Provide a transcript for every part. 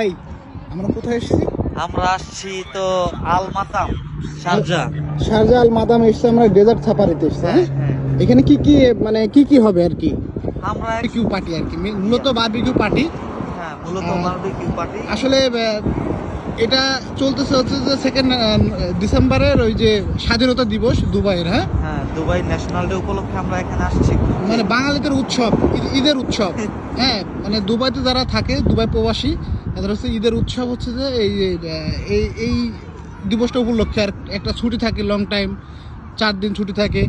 এই আমরা কোথায় এসেছি? আমরা আসছি তো Al Madam Sharjah. Sharjah Al Madam এসেছি আমরা ডেজার্ট সাফারিতে এসেছি হ্যাঁ হ্যাঁ। এখানে কি কি মানে কি কি হবে আর কি? আমরা বারবিকিউ পার্টি আর কি মূলত বারবিকিউ পার্টি হ্যাঁ মূলত হ্যাঁ। বারবিকিউ পার্টি আসলে এটা চলতেছে হচ্ছে যে সেকেন্ড ডিসেম্বরের ওই যে স্বাধীনতা দিবস দুবাইয়ের হ্যাঁ? হ্যাঁ দুবাই ন্যাশনাল ডে উপলক্ষে আমরা এখানে আসছি। মানে বাঙালিদের উৎসব ঈদ- ঈদের উৎসব। হ্যাঁ মানে দুবাইতে যারা থাকে দুবাই প্রবাসী তাদের হচ্ছে ঈদের উৎসব হচ্ছে যে এই এই এই দিবসটা উপলক্ষে আর একটা ছুটি থাকে লং টাইম চার দিন ছুটি থাকে।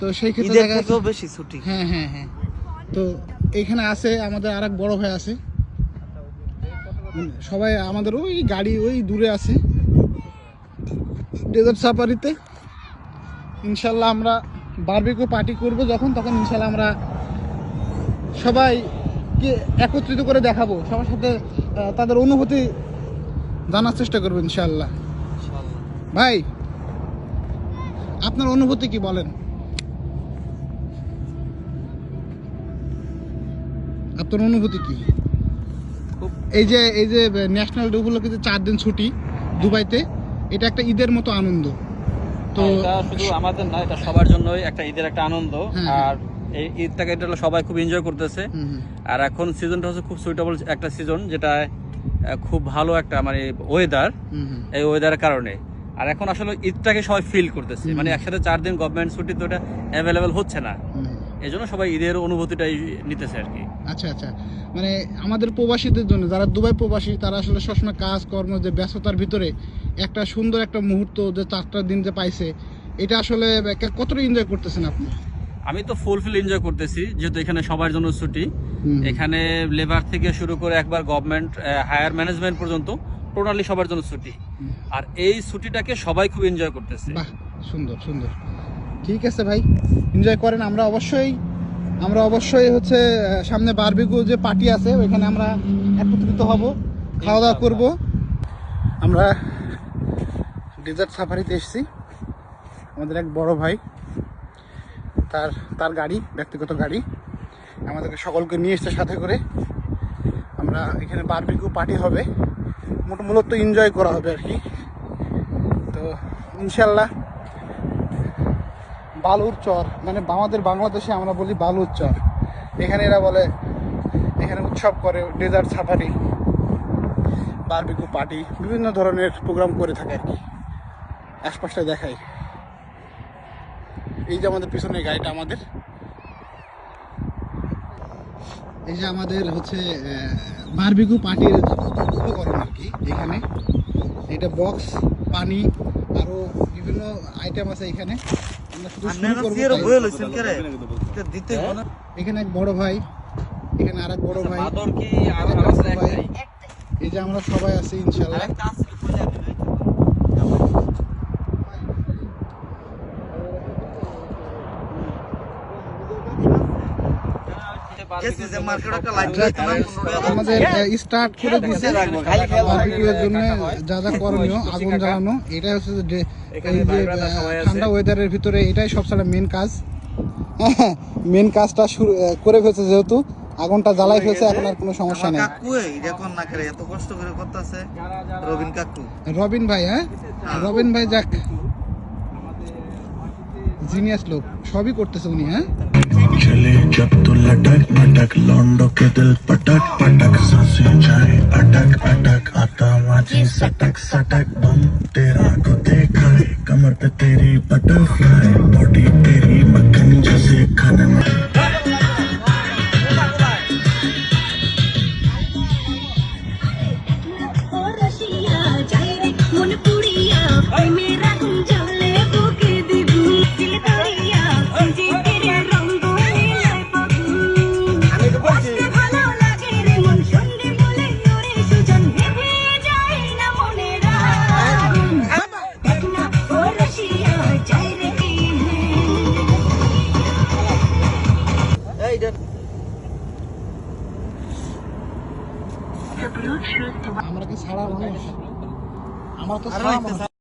তো সেই ক্ষেত্রে দেখা যাচ্ছে- বেশি ছুটি। হ্যাঁ হ্যাঁ হ্যাঁ। তো এখানে আছে আমাদের আর এক বড় ভাই আছে। সবাই আমাদের ওই গাড়ি ওই দূরে আছে। ডেজার্ট সাফারিতে ইনশাল্লাহ আমরা বারবিকিউ পার্টি করব যখন তখন ইনশাল্লাহ আমরা সবাইকে একত্রিত করে দেখাবো। সবার সাথে তাদের অনুভূতি জানার চেষ্টা করব ইনশাল্লাহ ভাই আপনার অনুভূতি কি বলেন? আপনার অনুভূতি কি? এই যে এই যে ন্যাশনাল ডে উপলক্ষে যে চার দিন ছুটি দুবাইতে এটা একটা ঈদের মতো আনন্দ। তো তো শুধু আমাদের নয় এটা সবার জন্যই একটা ঈদের একটা আনন্দ। হ্যাঁ। আর এই ঈদটাকে এটা সবাই খুব এনজয় করতেছে। আর এখন সিজনটা হচ্ছে খুব সুইটেবল একটা সিজন যেটা খুব ভালো একটা মানে ওয়েদার। এই ওয়েদারের কারণে। আর এখন আসলে ঈদটাকে সবাই ফিল করতেছে। মানে একসাথে চার দিন গভর্নমেন্ট ছুটি তো এটা অ্যাভেলেবেল হচ্ছে না। এই জন্য সবাই ঈদের অনুভূতিটাই নিতেছে আর কি। আচ্ছা আচ্ছা। মানে আমাদের প্রবাসীদের জন্য যারা দুবাই প্রবাসী তারা আসলে সবসময় কাজ কর্ম যে ব্যস্ততার ভিতরে একটা সুন্দর একটা মুহূর্ত যে চারটা দিন যে পাইছে এটা আসলে কতটা এনজয় করতেছেন আপনি? আমি তো ফুলফিল এনজয় করতেছি যেহেতু এখানে সবার জন্য ছুটি। এখানে লেবার থেকে শুরু করে একবার গভর্নমেন্ট হায়ার ম্যানেজমেন্ট পর্যন্ত টোটালি সবার জন্য ছুটি। আর এই ছুটিটাকে সবাই খুব এনজয় করতেছে। বাহ সুন্দর সুন্দর। ঠিক আছে ভাই এনজয় করেন আমরা অবশ্যই আমরা অবশ্যই হচ্ছে সামনে বারবিকিউ যে পার্টি আছে ওইখানে আমরা একত্রিত হব খাওয়া দাওয়া করব। আমরা ডেজার্ট সাফারিতে এসেছি। আমাদের এক বড় ভাই। তার তার গাড়ি, ব্যক্তিগত গাড়ি, আমাদেরকে সকলকে নিয়ে এসছে সাথে করে। আমরা এখানে বারবিকিউ পার্টি হবে। মোট, মূলত এনজয় করা হবে আর কি। তো, ইনশাল্লাহ বালুর চর মানে আমাদের বাংলাদেশে আমরা বলি বালুর চর। এখানে এরা বলে, এখানে উৎসব করে ডেজার্ট সাফারি বারবিকু পার্টি বিভিন্ন ধরনের প্রোগ্রাম করে থাকে আর কি। আশপাশটা দেখাই। এই যে আমাদের পিছনে গাড়িটা আমাদের। এই যে আমাদের হচ্ছে বারবিকু পার্টির উপকরণ আর কি এখানে। এটা বক্স পানি আরও বিভিন্ন আইটেম আছে এখানে। না এখানে এক বড় ভাই এখানে আরেক বড় ভাই। আর এক বড় ভাই। এই যে আমরা সবাই আছি ইনশাল্লাহ আমাদের স্টার্ট করে দিয়েছে বারবিকিউর জন্য যা যা করণীয় আগুন জ্বালানো এটাই হচ্ছে যে ঠান্ডা ওয়েদারের ভিতরে এটাই সবচেয়ে মেন কাজ। মেন কাজটা শুরু করে ফেলছে যেহেতু আগুনটা জ্বালাই ফেলছে এখন আর কোনো সমস্যা নেই। কাকু এরকম না করে এত কষ্ট করে করতেছে। রবিন কাকু। রবিন ভাই হ্যাঁ? রবিন ভাই যাক জিনিয়াস লোক সবই করতেছে উনি হ্যাঁ? लटक पटक लौंडो के दिल पटक पटक, साँसें जाए अटक अटक, आता माझी सटक सटक, बम तेरा को देखा है कमर पे तेरी बटरफ्लाई, बॉडी तेरी मक्खन जैसे खाने এই দেখ আমরা কি ছাড়া মানুষ? আমার তো ছাড়া মানুষ।